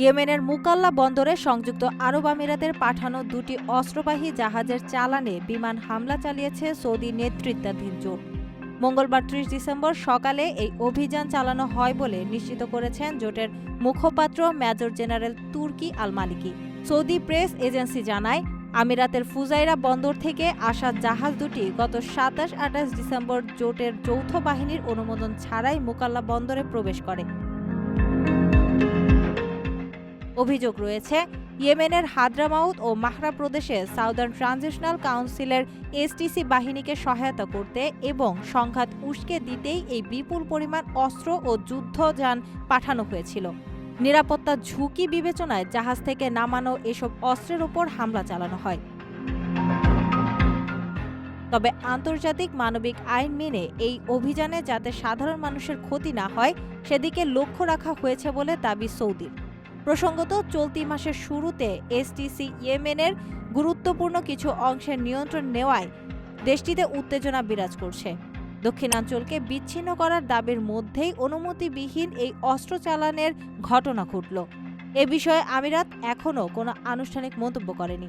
ইয়েমেনের মুকাল্লা বন্দরে সংযুক্ত আরব আমিরাতের পাঠানো দুটি অস্ত্রবাহী জাহাজের চালানে বিমান হামলা চালিয়েছে সৌদি নেতৃত্বাধীন জোট। মঙ্গলবার ত্রিশ ডিসেম্বর সকালে এই অভিযান চালানো হয় বলে নিশ্চিত করেছেন জোটের মুখপাত্র major general Turki al Maliki. Saudi press agency জানায়, আমিরাতের ফুজাইরা বন্দর থেকে আসা জাহাজ দুটি গত সাতাশ আঠাশ ডিসেম্বর জোটের যৌথ বাহিনীর অনুমোদন ছাড়াই মোকাল্লা বন্দরে প্রবেশ করে। অভিযোগ রয়েছে, ইয়েমেনের হাদ্রামাউত ও মাহরা প্রদেশে সাউদার্ন ট্রানজিশনাল কাউন্সিলের এসটিসি বাহিনীকে সহায়তা করতে এবং সংঘাত উস্কে দিতেই এই বিপুল পরিমাণ অস্ত্র ও যুদ্ধযান পাঠানো হয়েছিল। নিরাপত্তা ঝুঁকি বিবেচনায় জাহাজ থেকে নামানো এসব অস্ত্রের ওপর হামলা চালানো হয়। তবে আন্তর্জাতিক মানবিক আইন মেনে এই অভিযানে যাতে সাধারণ মানুষের ক্ষতি না হয়, সেদিকে লক্ষ্য রাখা হয়েছে বলে দাবি সৌদির। প্রসঙ্গত, চলতি মাসের শুরুতে এসটিসি ইয়েমেনের গুরুত্বপূর্ণ কিছু অংশের নিয়ন্ত্রণ নেওয়ায় দেশটিতে উত্তেজনা বিরাজ করছে। দক্ষিণাঞ্চলকে বিচ্ছিন্ন করার দাবির মধ্যেই অনুমতিবিহীন এই অস্ত্র চালানের ঘটনা ঘটল। এ বিষয়ে আমিরাত এখনও কোনো আনুষ্ঠানিক মন্তব্য করেনি।